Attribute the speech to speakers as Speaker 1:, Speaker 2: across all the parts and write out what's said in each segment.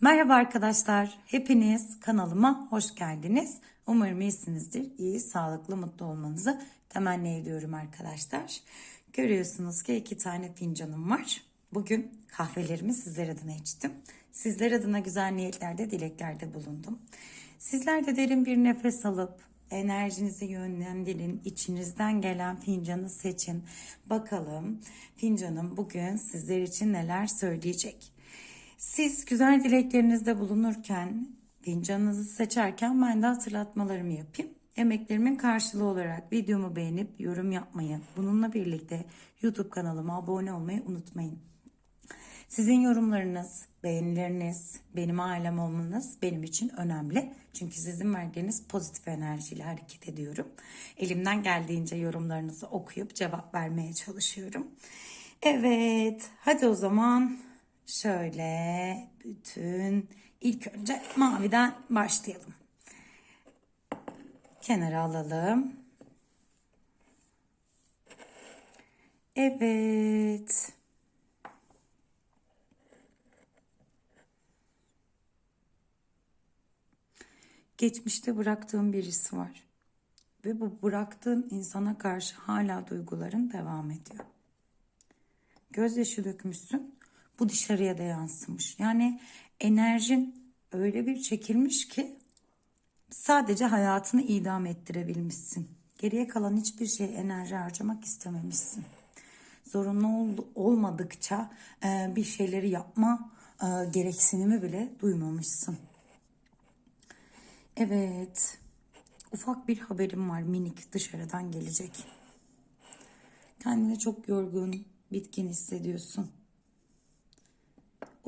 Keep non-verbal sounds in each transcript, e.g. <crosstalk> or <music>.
Speaker 1: Merhaba arkadaşlar. Hepiniz kanalıma hoş geldiniz. Umarım iyisinizdir. İyi, sağlıklı, mutlu olmanızı temenni ediyorum arkadaşlar. Görüyorsunuz ki iki tane fincanım var. Bugün kahvelerimi sizler adına içtim. Sizler adına güzel niyetlerde, dileklerde bulundum. Sizler de derin bir nefes alıp enerjinizi yönlendirin. içinizden gelen fincanı seçin. Bakalım fincanım bugün sizler için neler söyleyecek. Siz güzel dileklerinizde bulunurken, fincanınızı seçerken ben de hatırlatmalarımı yapayım. Emeklerimin karşılığı olarak videomu beğenip yorum yapmayı, bununla birlikte YouTube kanalıma abone olmayı unutmayın. Sizin yorumlarınız, beğenileriniz, benim ailem olmanız benim için önemli. Çünkü sizin verdiğiniz pozitif enerjiyle hareket ediyorum. Elimden geldiğince yorumlarınızı okuyup cevap vermeye çalışıyorum. Evet, hadi o zaman şöyle bütün ilk önce maviden başlayalım. Kenara alalım. Evet. Geçmişte bıraktığım birisi var. Ve bu bıraktığın insana karşı hala duyguların devam ediyor. Gözyaşı dökmüşsün. Bu dışarıya da yansımış. Yani enerjin öyle bir çekilmiş ki sadece hayatını idam ettirebilmişsin. Geriye kalan hiçbir şey enerji harcamak istememişsin. Zorunlu ol- olmadıkça e, bir şeyleri yapma e, gereksinimi bile duymamışsın. Evet. Ufak bir haberim var minik dışarıdan gelecek. Kendini çok yorgun, bitkin hissediyorsun.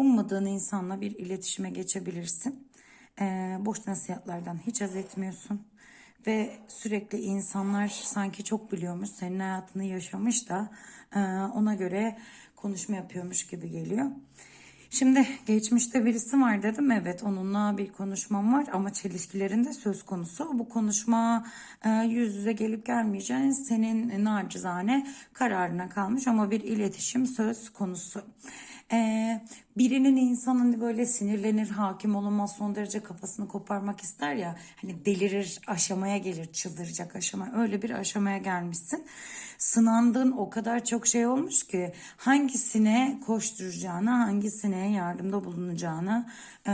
Speaker 1: Ummadığın insanla bir iletişime geçebilirsin. Ee, boş nasihatlerden hiç haz etmiyorsun. Ve sürekli insanlar sanki çok biliyormuş, senin hayatını yaşamış da e, ona göre konuşma yapıyormuş gibi geliyor. Şimdi geçmişte birisi var dedim. Evet onunla bir konuşmam var ama çelişkilerinde söz konusu. Bu konuşma e, yüz yüze gelip gelmeyeceğin senin nacizane kararına kalmış ama bir iletişim söz konusu. Ee, birinin insanın böyle sinirlenir, hakim olamaz, son derece kafasını koparmak ister ya. Hani delirir, aşamaya gelir, çıldıracak aşama. Öyle bir aşamaya gelmişsin. Sınandığın o kadar çok şey olmuş ki hangisine koşturacağını, hangisine yardımda bulunacağını e,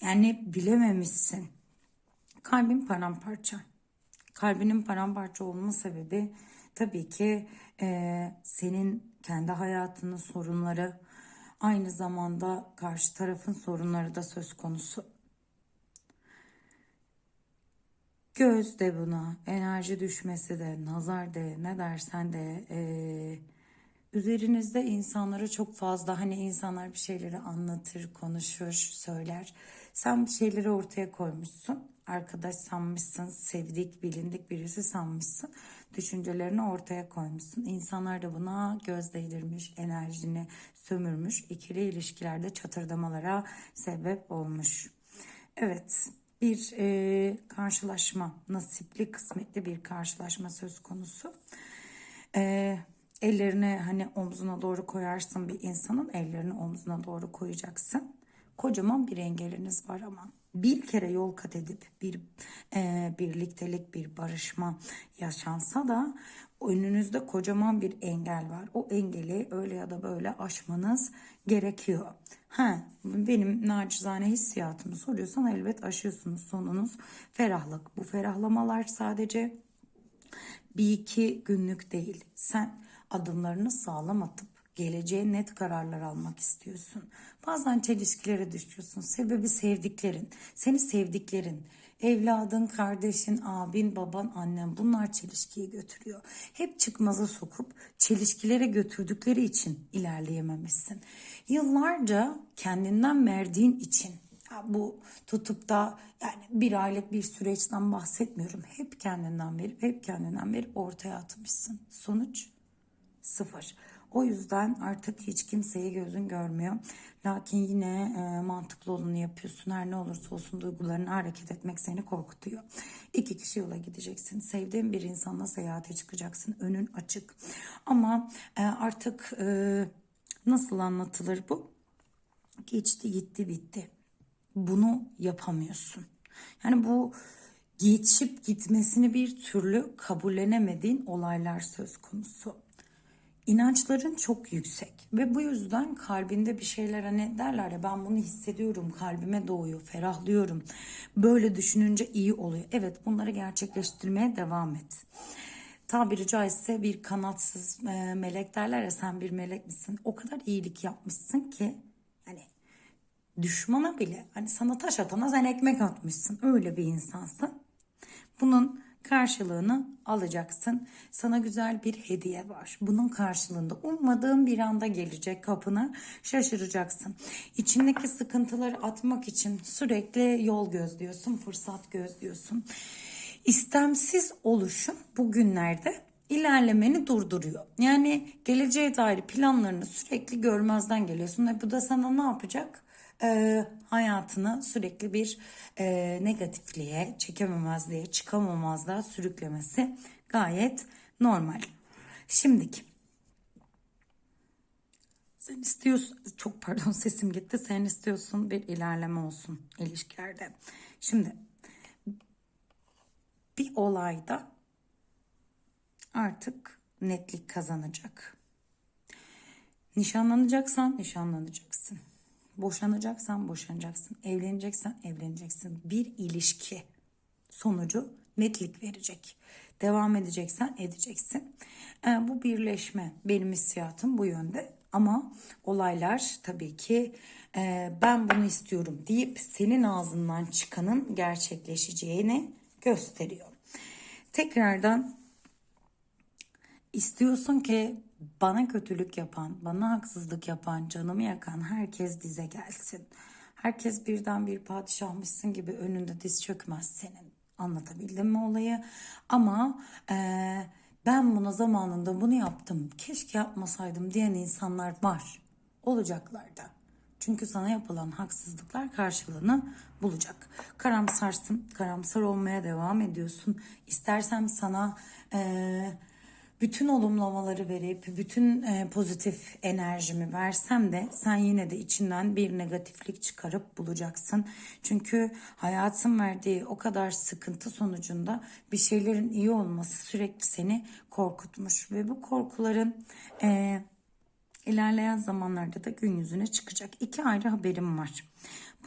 Speaker 1: yani bilememişsin. Kalbin paramparça. Kalbinin paramparça olma sebebi tabii ki e, senin kendi hayatının sorunları aynı zamanda karşı tarafın sorunları da söz konusu. Göz de buna, enerji düşmesi de, nazar de, ne dersen de e, üzerinizde insanlara çok fazla hani insanlar bir şeyleri anlatır, konuşur, söyler. Sen bir şeyleri ortaya koymuşsun. Arkadaş sanmışsın, sevdik, bilindik birisi sanmışsın. Düşüncelerini ortaya koymuşsun. İnsanlar da buna göz değdirmiş, enerjini sömürmüş. İkili ilişkilerde çatırdamalara sebep olmuş. Evet, bir e, karşılaşma, nasipli, kısmetli bir karşılaşma söz konusu. E, ellerini hani omzuna doğru koyarsın bir insanın, ellerini omzuna doğru koyacaksın. Kocaman bir engeliniz var ama bir kere yol kat edip bir e, birliktelik, bir barışma yaşansa da önünüzde kocaman bir engel var. O engeli öyle ya da böyle aşmanız gerekiyor. Ha, benim nacizane hissiyatımı soruyorsan elbet aşıyorsunuz. Sonunuz ferahlık. Bu ferahlamalar sadece bir iki günlük değil. Sen adımlarını sağlam atıp geleceğe net kararlar almak istiyorsun. Bazen çelişkilere düşüyorsun. Sebebi sevdiklerin, seni sevdiklerin, evladın, kardeşin, abin, baban, annen bunlar çelişkiyi götürüyor. Hep çıkmaza sokup çelişkilere götürdükleri için ilerleyememişsin. Yıllarca kendinden verdiğin için ya bu tutup da yani bir aylık bir süreçten bahsetmiyorum. Hep kendinden verip hep kendinden verip ortaya atmışsın. Sonuç sıfır. O yüzden artık hiç kimseyi gözün görmüyor. Lakin yine e, mantıklı olanı yapıyorsun. Her ne olursa olsun duygularını hareket etmek seni korkutuyor. İki kişi yola gideceksin. Sevdiğin bir insanla seyahate çıkacaksın. Önün açık. Ama e, artık e, nasıl anlatılır bu? Geçti gitti bitti. Bunu yapamıyorsun. Yani bu geçip gitmesini bir türlü kabullenemediğin olaylar söz konusu. İnançların çok yüksek ve bu yüzden kalbinde bir şeyler hani derler ya ben bunu hissediyorum kalbime doğuyor ferahlıyorum böyle düşününce iyi oluyor. Evet bunları gerçekleştirmeye devam et. Tabiri caizse bir kanatsız e, melek derler ya sen bir melek misin? O kadar iyilik yapmışsın ki hani düşmana bile hani sana taş atana sen ekmek atmışsın. Öyle bir insansın. Bunun karşılığını alacaksın. Sana güzel bir hediye var. Bunun karşılığında ummadığın bir anda gelecek kapına şaşıracaksın. İçindeki sıkıntıları atmak için sürekli yol gözlüyorsun, fırsat gözlüyorsun. İstemsiz oluşun bugünlerde ilerlemeni durduruyor. Yani geleceğe dair planlarını sürekli görmezden geliyorsun ve bu da sana ne yapacak? E, hayatını sürekli bir e, negatifliğe, çekememezliğe, çıkamamazlığa sürüklemesi gayet normal. Şimdiki sen istiyorsun, çok pardon <laughs> sesim gitti. Sen istiyorsun bir ilerleme olsun ilişkilerde. Şimdi bir olayda artık netlik kazanacak. Nişanlanacaksan nişanlanacaksın. Boşanacaksan boşanacaksın. Evleneceksen evleneceksin. Bir ilişki sonucu netlik verecek. Devam edeceksen edeceksin. E, bu birleşme benim hissiyatım bu yönde. Ama olaylar tabii ki e, ben bunu istiyorum deyip senin ağzından çıkanın gerçekleşeceğini gösteriyor. Tekrardan istiyorsun ki bana kötülük yapan, bana haksızlık yapan, canımı yakan herkes dize gelsin. Herkes birden bir padişahmışsın gibi önünde diz çökmez senin. Anlatabildim mi olayı? Ama e, ben buna zamanında bunu yaptım, keşke yapmasaydım diyen insanlar var. Olacaklar da. Çünkü sana yapılan haksızlıklar karşılığını bulacak. Karamsarsın, karamsar olmaya devam ediyorsun. İstersem sana... E, bütün olumlamaları verip bütün e, pozitif enerjimi versem de sen yine de içinden bir negatiflik çıkarıp bulacaksın. Çünkü hayatın verdiği o kadar sıkıntı sonucunda bir şeylerin iyi olması sürekli seni korkutmuş ve bu korkuların e, ilerleyen zamanlarda da gün yüzüne çıkacak. İki ayrı haberim var.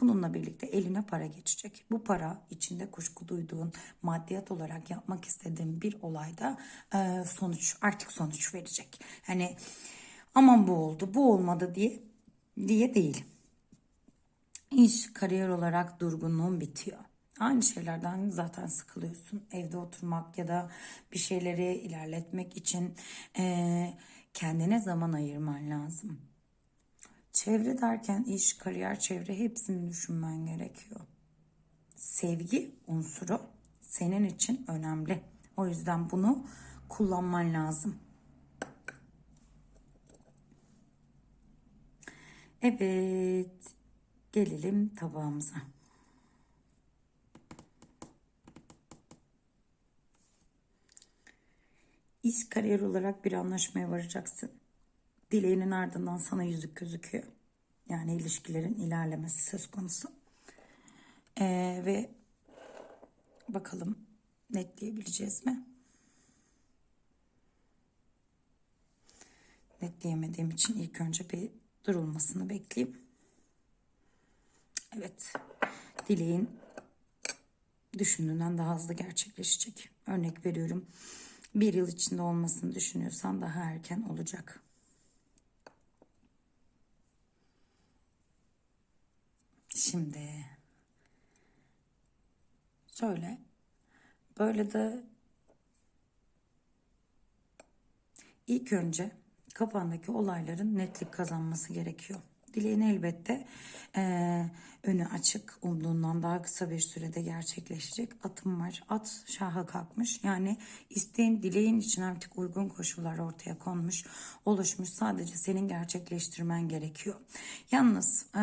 Speaker 1: Bununla birlikte eline para geçecek. Bu para içinde kuşku duyduğun maddiyat olarak yapmak istediğin bir olayda e, sonuç artık sonuç verecek. Hani aman bu oldu bu olmadı diye diye değil. İş kariyer olarak durgunluğun bitiyor. Aynı şeylerden zaten sıkılıyorsun. Evde oturmak ya da bir şeyleri ilerletmek için e, kendine zaman ayırman lazım. Çevre derken iş, kariyer, çevre hepsini düşünmen gerekiyor. Sevgi unsuru senin için önemli. O yüzden bunu kullanman lazım. Evet, gelelim tabağımıza. İş kariyer olarak bir anlaşmaya varacaksın dileğinin ardından sana yüzük gözüküyor. Yani ilişkilerin ilerlemesi söz konusu. Ee, ve bakalım netleyebileceğiz mi? Netleyemediğim için ilk önce bir durulmasını bekleyeyim. Evet. Dileğin düşündüğünden daha hızlı gerçekleşecek. Örnek veriyorum. Bir yıl içinde olmasını düşünüyorsan daha erken olacak. Şimdi şöyle böyle de ilk önce kafandaki olayların netlik kazanması gerekiyor. Dileğin elbette e, önü açık umduğundan daha kısa bir sürede gerçekleşecek. Atım var. At şaha kalkmış. Yani isteğin dileğin için artık uygun koşullar ortaya konmuş, oluşmuş. Sadece senin gerçekleştirmen gerekiyor. Yalnız e,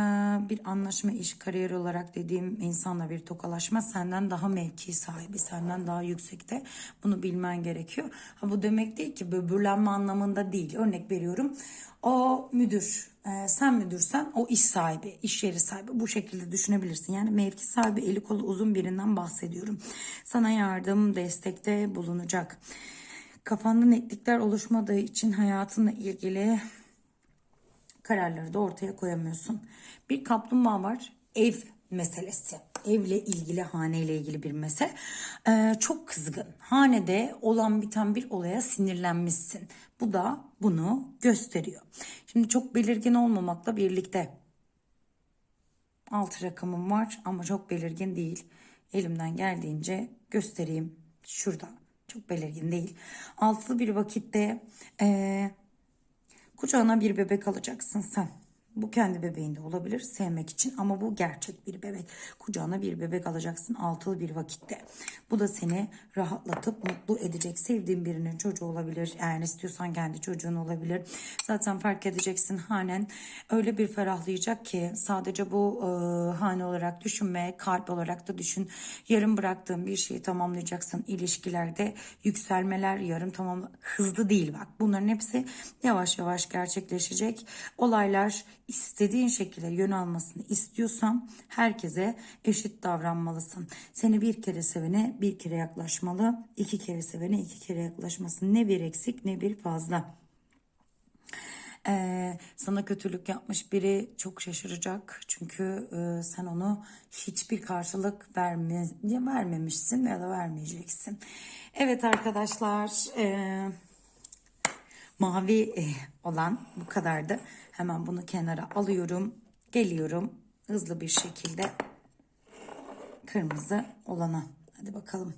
Speaker 1: bir anlaşma iş kariyer olarak dediğim insanla bir tokalaşma senden daha mevki sahibi, senden daha yüksekte. Bunu bilmen gerekiyor. Ha, bu demek değil ki böbürlenme anlamında değil. Örnek veriyorum O müdür. Ee, sen müdürsen o iş sahibi, iş yeri sahibi. Bu şekilde düşünebilirsin. Yani mevki sahibi, eli kolu uzun birinden bahsediyorum. Sana yardım, destekte bulunacak. Kafanda netlikler oluşmadığı için hayatınla ilgili kararları da ortaya koyamıyorsun. Bir kaplumbağa var. Ev meselesi. Evle ilgili, haneyle ilgili bir mesele. Ee, çok kızgın. Hanede olan biten bir olaya sinirlenmişsin. Bu da bunu gösteriyor. Şimdi çok belirgin olmamakla birlikte altı rakamım var ama çok belirgin değil. Elimden geldiğince göstereyim. Şurada. Çok belirgin değil. Altılı bir vakitte eee Kucağına bir bebek alacaksın sen. Bu kendi bebeğin de olabilir sevmek için ama bu gerçek bir bebek. Kucağına bir bebek alacaksın altılı bir vakitte. Bu da seni rahatlatıp mutlu edecek. Sevdiğin birinin çocuğu olabilir. Eğer istiyorsan kendi çocuğun olabilir. Zaten fark edeceksin hanen öyle bir ferahlayacak ki sadece bu e, hane olarak düşünme, kalp olarak da düşün. Yarım bıraktığın bir şeyi tamamlayacaksın. İlişkilerde yükselmeler yarım tamam hızlı değil bak. Bunların hepsi yavaş yavaş gerçekleşecek. Olaylar istediğin şekilde yön almasını istiyorsan herkese eşit davranmalısın. Seni bir kere sevene bir kere yaklaşmalı. iki kere sevene iki kere yaklaşmasın. Ne bir eksik ne bir fazla. Ee, sana kötülük yapmış biri çok şaşıracak çünkü e, sen onu hiçbir karşılık verme, vermemişsin ya da vermeyeceksin. Evet arkadaşlar e, mavi e, olan bu kadardı. Hemen bunu kenara alıyorum. Geliyorum hızlı bir şekilde kırmızı olana. Hadi bakalım.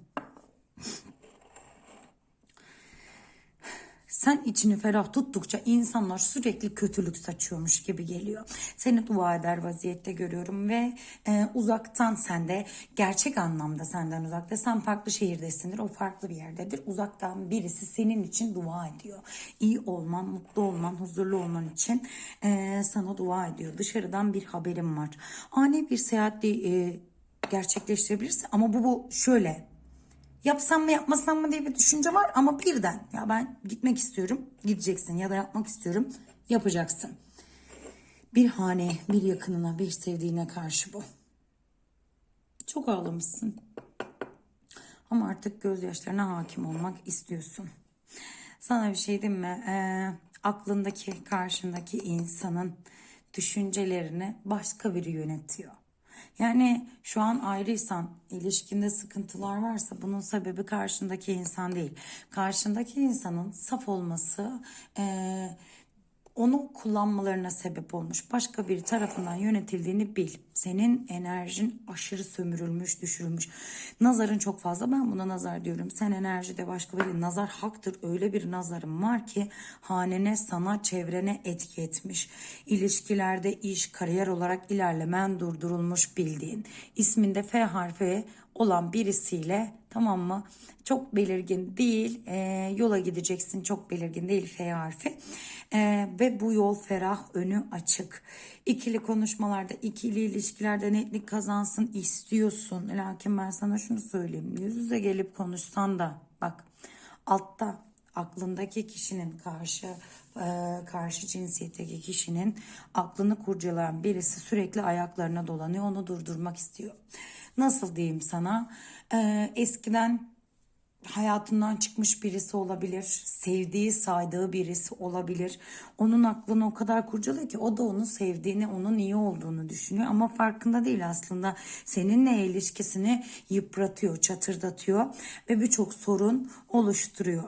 Speaker 1: Sen içini ferah tuttukça insanlar sürekli kötülük saçıyormuş gibi geliyor. Seni dua eder vaziyette görüyorum ve e, uzaktan sende gerçek anlamda senden uzakta sen farklı şehirdesindir o farklı bir yerdedir. Uzaktan birisi senin için dua ediyor. İyi olman, mutlu olman, huzurlu olman için e, sana dua ediyor. Dışarıdan bir haberim var. Ani bir seyahat e, gerçekleştirebilirsin ama bu, bu şöyle yapsam mı yapmasam mı diye bir düşünce var ama birden ya ben gitmek istiyorum gideceksin ya da yapmak istiyorum yapacaksın. Bir hane, bir yakınına, bir sevdiğine karşı bu. Çok ağlamışsın. Ama artık gözyaşlarına hakim olmak istiyorsun. Sana bir şey diyeyim mi? Ee, aklındaki, karşındaki insanın düşüncelerini başka biri yönetiyor. Yani şu an ayrıysan, ilişkinde sıkıntılar varsa bunun sebebi karşındaki insan değil. Karşındaki insanın saf olması, eee onu kullanmalarına sebep olmuş. Başka bir tarafından yönetildiğini bil. Senin enerjin aşırı sömürülmüş, düşürülmüş. Nazarın çok fazla. Ben buna nazar diyorum. Sen enerjide başka bir nazar haktır. Öyle bir nazarım var ki hanene, sana, çevrene etki etmiş. İlişkilerde iş, kariyer olarak ilerlemen durdurulmuş bildiğin. İsminde F harfi olan birisiyle tamam mı? Çok belirgin değil. E, yola gideceksin çok belirgin değil F harfi. E, ve bu yol ferah, önü açık. İkili konuşmalarda, ikili ilişkilerde netlik kazansın istiyorsun. Lakin ben sana şunu söyleyeyim. Yüz yüze gelip konuşsan da bak altta aklındaki kişinin karşı e, karşı cinsiyetteki kişinin aklını kurcalayan birisi sürekli ayaklarına dolanıyor. Onu durdurmak istiyor. Nasıl diyeyim sana? E, eskiden hayatından çıkmış birisi olabilir. Sevdiği, saydığı birisi olabilir. Onun aklını o kadar kurcalıyor ki o da onu sevdiğini, onun iyi olduğunu düşünüyor. Ama farkında değil aslında. Seninle ilişkisini yıpratıyor, çatırdatıyor ve birçok sorun oluşturuyor.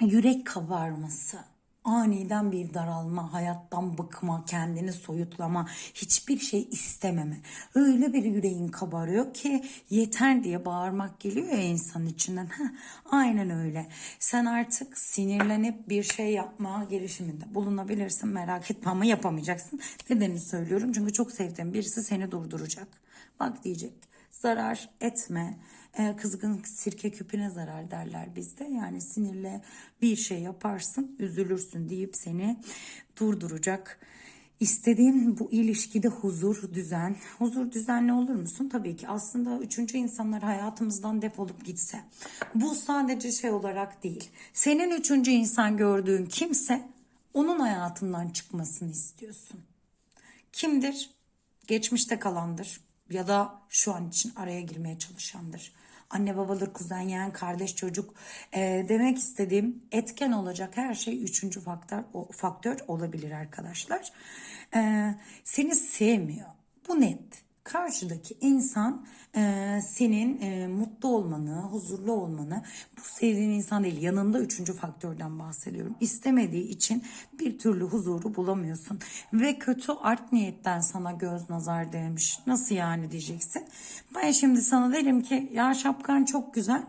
Speaker 1: Yürek kabarması aniden bir daralma, hayattan bıkma, kendini soyutlama, hiçbir şey istememe. Öyle bir yüreğin kabarıyor ki yeter diye bağırmak geliyor ya insanın içinden. Heh, aynen öyle. Sen artık sinirlenip bir şey yapma girişiminde bulunabilirsin merak etme ama yapamayacaksın. Nedenini söylüyorum çünkü çok sevdiğin birisi seni durduracak. Bak diyecek zarar etme. E, kızgın sirke küpüne zarar derler bizde. Yani sinirle bir şey yaparsın, üzülürsün deyip seni durduracak. İstediğin bu ilişkide huzur, düzen. Huzur düzenli olur musun? Tabii ki. Aslında üçüncü insanlar hayatımızdan defolup gitse. Bu sadece şey olarak değil. Senin üçüncü insan gördüğün kimse Onun hayatından çıkmasını istiyorsun. Kimdir? Geçmişte kalandır ya da şu an için araya girmeye çalışandır. Anne babadır, kuzen, yeğen, kardeş, çocuk. Ee, demek istediğim etken olacak her şey üçüncü faktör, o, faktör olabilir arkadaşlar. Ee, seni sevmiyor. Bu net karşıdaki insan e, senin e, mutlu olmanı, huzurlu olmanı, bu sevdiğin insan değil yanında üçüncü faktörden bahsediyorum. İstemediği için bir türlü huzuru bulamıyorsun. Ve kötü art niyetten sana göz nazar değmiş. Nasıl yani diyeceksin. Ben şimdi sana derim ki ya şapkan çok güzel.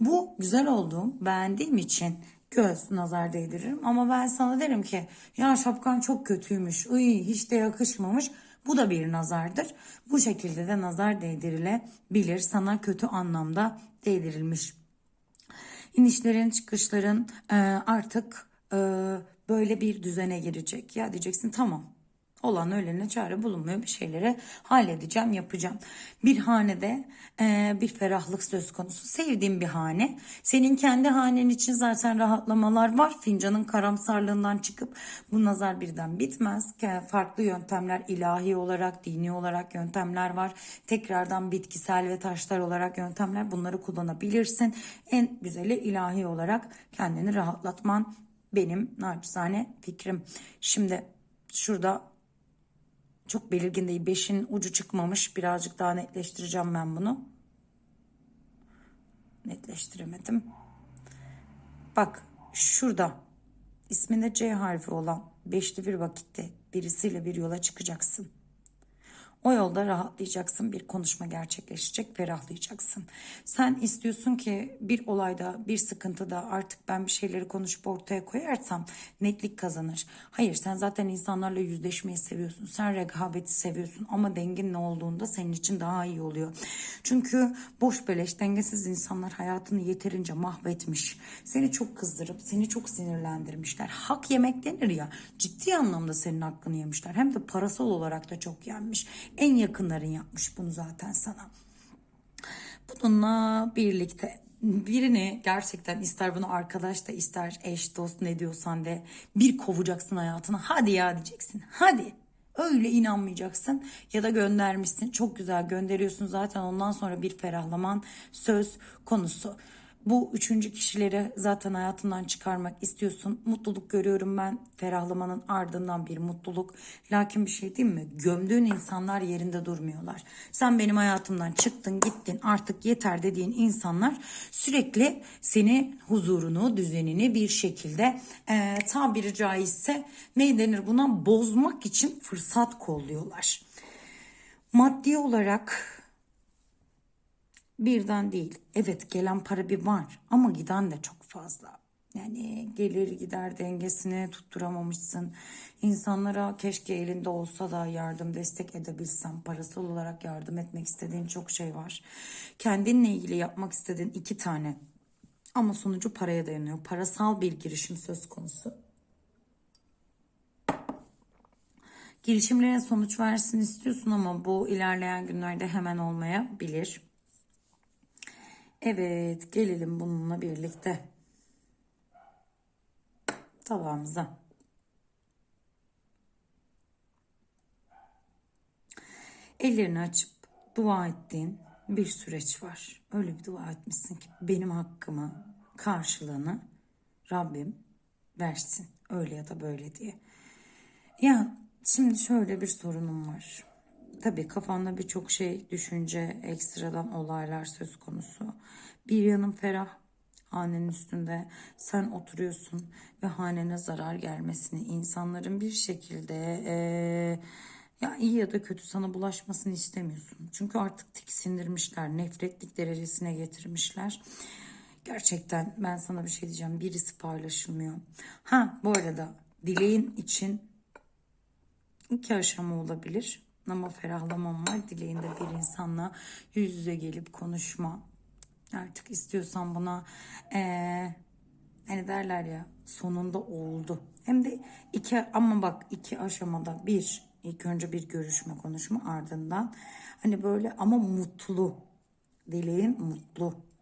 Speaker 1: Bu güzel olduğum, beğendiğim için göz nazar değdiririm. Ama ben sana derim ki ya şapkan çok kötüymüş, uy hiç de yakışmamış. Bu da bir nazardır. Bu şekilde de nazar değdirilebilir. Sana kötü anlamda değdirilmiş. İnişlerin, çıkışların e, artık e, böyle bir düzene girecek. Ya diyeceksin tamam olan ölene çare bulunmuyor. Bir şeyleri halledeceğim yapacağım. Bir hanede e, bir ferahlık söz konusu. Sevdiğim bir hane. Senin kendi hanen için zaten rahatlamalar var. Fincanın karamsarlığından çıkıp bu nazar birden bitmez. Farklı yöntemler ilahi olarak dini olarak yöntemler var. Tekrardan bitkisel ve taşlar olarak yöntemler. Bunları kullanabilirsin. En güzeli ilahi olarak kendini rahatlatman benim naçizane fikrim. Şimdi şurada çok belirgin değil. Beşin ucu çıkmamış. Birazcık daha netleştireceğim ben bunu. Netleştiremedim. Bak şurada isminde C harfi olan beşli bir vakitte birisiyle bir yola çıkacaksın. O yolda rahatlayacaksın, bir konuşma gerçekleşecek, ferahlayacaksın. Sen istiyorsun ki bir olayda, bir sıkıntıda artık ben bir şeyleri konuşup ortaya koyarsam netlik kazanır. Hayır, sen zaten insanlarla yüzleşmeyi seviyorsun. Sen rekabeti seviyorsun ama dengin ne olduğunda senin için daha iyi oluyor. Çünkü boş beleş, dengesiz insanlar hayatını yeterince mahvetmiş. Seni çok kızdırıp, seni çok sinirlendirmişler. Hak yemek denir ya, ciddi anlamda senin hakkını yemişler. Hem de parasal olarak da çok yenmiş. En yakınların yapmış bunu zaten sana. Bununla birlikte birini gerçekten ister bunu arkadaş da ister eş dost ne diyorsan de bir kovacaksın hayatına. Hadi ya diyeceksin. Hadi. Öyle inanmayacaksın ya da göndermişsin. Çok güzel gönderiyorsun zaten ondan sonra bir ferahlaman söz konusu. Bu üçüncü kişileri zaten hayatından çıkarmak istiyorsun. Mutluluk görüyorum ben. Ferahlamanın ardından bir mutluluk. Lakin bir şey diyeyim mi? Gömdüğün insanlar yerinde durmuyorlar. Sen benim hayatımdan çıktın gittin artık yeter dediğin insanlar sürekli seni huzurunu, düzenini bir şekilde e, tabiri caizse ne denir buna bozmak için fırsat kolluyorlar. Maddi olarak birden değil. Evet gelen para bir var ama giden de çok fazla. Yani gelir gider dengesini tutturamamışsın. İnsanlara keşke elinde olsa da yardım destek edebilsem. Parasal olarak yardım etmek istediğin çok şey var. Kendinle ilgili yapmak istediğin iki tane. Ama sonucu paraya dayanıyor. Parasal bir girişim söz konusu. Girişimlere sonuç versin istiyorsun ama bu ilerleyen günlerde hemen olmayabilir. Evet gelelim bununla birlikte tabağımıza. Ellerini açıp dua ettiğin bir süreç var. Öyle bir dua etmişsin ki benim hakkımı, karşılığını Rabbim versin. Öyle ya da böyle diye. Ya şimdi şöyle bir sorunum var. Tabii kafanda birçok şey, düşünce, ekstradan olaylar söz konusu. Bir yanım ferah, hanenin üstünde sen oturuyorsun ve hanene zarar gelmesini, insanların bir şekilde e, ya iyi ya da kötü sana bulaşmasını istemiyorsun. Çünkü artık tiksindirmişler, nefretlik derecesine getirmişler. Gerçekten ben sana bir şey diyeceğim. Birisi paylaşılmıyor. Ha bu arada dileğin için iki aşama olabilir ama ferahlamam var. Dileğinde bir insanla yüz yüze gelip konuşma. Artık istiyorsan buna ee, hani derler ya sonunda oldu. Hem de iki ama bak iki aşamada bir ilk önce bir görüşme konuşma ardından hani böyle ama mutlu dileğin mutlu.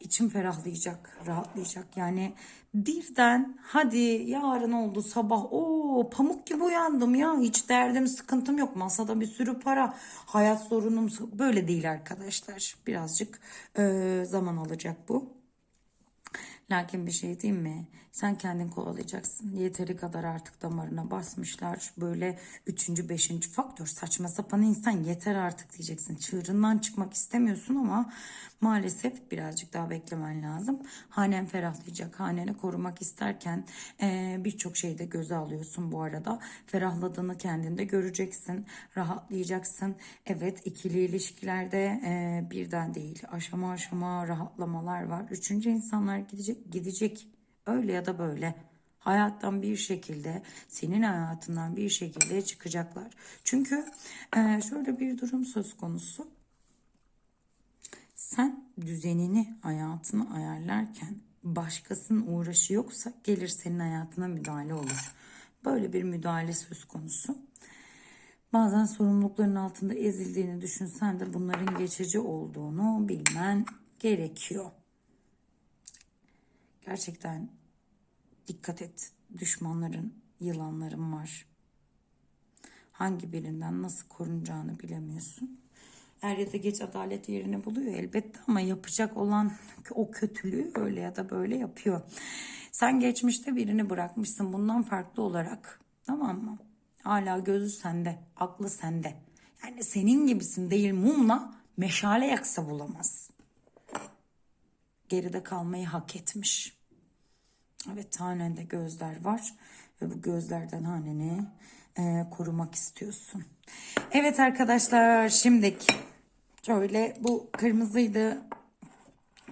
Speaker 1: İçim ferahlayacak, rahatlayacak. Yani birden hadi yarın oldu sabah. O pamuk gibi uyandım ya. Hiç derdim sıkıntım yok. Masada bir sürü para. Hayat sorunum böyle değil arkadaşlar. Birazcık e, zaman alacak bu. Lakin bir şey diyeyim mi? Sen kendin kovalayacaksın. Yeteri kadar artık damarına basmışlar. Böyle üçüncü, beşinci faktör. Saçma sapan insan yeter artık diyeceksin. Çığırından çıkmak istemiyorsun ama maalesef birazcık daha beklemen lazım. Hanen ferahlayacak. Haneni korumak isterken eee, birçok şeyde göze alıyorsun bu arada. Ferahladığını kendinde göreceksin. Rahatlayacaksın. Evet ikili ilişkilerde eee, birden değil aşama aşama rahatlamalar var. Üçüncü insanlar gidecek gidecek öyle ya da böyle. Hayattan bir şekilde senin hayatından bir şekilde çıkacaklar. Çünkü eee, şöyle bir durum söz konusu. Sen düzenini, hayatını ayarlarken başkasının uğraşı yoksa gelir senin hayatına müdahale olur. Böyle bir müdahale söz konusu. Bazen sorumlulukların altında ezildiğini düşünsen de bunların geçici olduğunu bilmen gerekiyor. Gerçekten dikkat et. Düşmanların, yılanların var. Hangi birinden nasıl korunacağını bilemiyorsun. Er ya da geç adalet yerini buluyor elbette ama yapacak olan o kötülüğü öyle ya da böyle yapıyor. Sen geçmişte birini bırakmışsın bundan farklı olarak tamam mı? Hala gözü sende, aklı sende. Yani senin gibisin değil mumla meşale yaksa bulamaz. Geride kalmayı hak etmiş. Evet hanende gözler var ve bu gözlerden haneni e, korumak istiyorsun. Evet arkadaşlar şimdiki şöyle bu kırmızıydı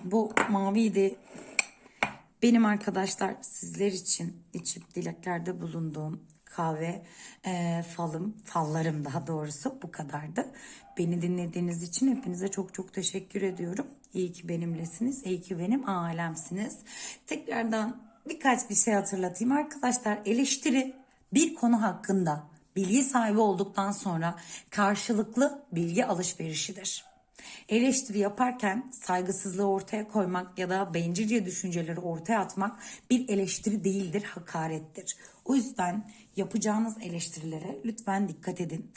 Speaker 1: bu maviydi benim arkadaşlar sizler için içip dileklerde bulunduğum kahve e, falım, fallarım daha doğrusu bu kadardı. Beni dinlediğiniz için hepinize çok çok teşekkür ediyorum. İyi ki benimlesiniz, iyi ki benim alemsiniz. Tekrardan birkaç bir şey hatırlatayım arkadaşlar. Eleştiri bir konu hakkında bilgi sahibi olduktan sonra karşılıklı bilgi alışverişidir. Eleştiri yaparken saygısızlığı ortaya koymak ya da bencilce düşünceleri ortaya atmak bir eleştiri değildir, hakarettir. O yüzden yapacağınız eleştirilere lütfen dikkat edin.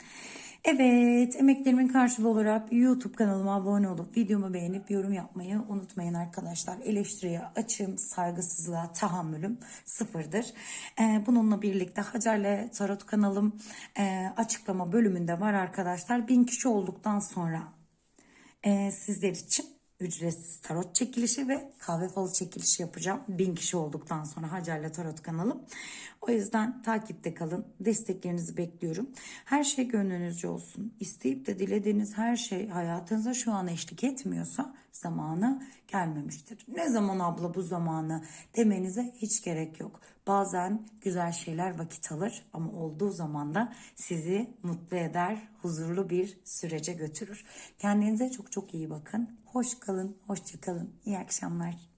Speaker 1: Evet, emeklerimin karşılığı olarak YouTube kanalıma abone olup videomu beğenip yorum yapmayı unutmayın arkadaşlar. Eleştiriye açım, saygısızlığa tahammülüm sıfırdır. Ee, bununla birlikte Hacer'le Tarot kanalım e, açıklama bölümünde var arkadaşlar. Bin kişi olduktan sonra e, sizler için ücretsiz tarot çekilişi ve kahve falı çekilişi yapacağım. Bin kişi olduktan sonra Hacer'le Tarot kanalım. O yüzden takipte kalın. Desteklerinizi bekliyorum. Her şey gönlünüzce olsun. İsteyip de dilediğiniz her şey hayatınıza şu an eşlik etmiyorsa zamanı gelmemiştir. Ne zaman abla bu zamanı demenize hiç gerek yok. Bazen güzel şeyler vakit alır ama olduğu zaman da sizi mutlu eder, huzurlu bir sürece götürür. Kendinize çok çok iyi bakın. Hoş kalın, hoşça kalın. İyi akşamlar.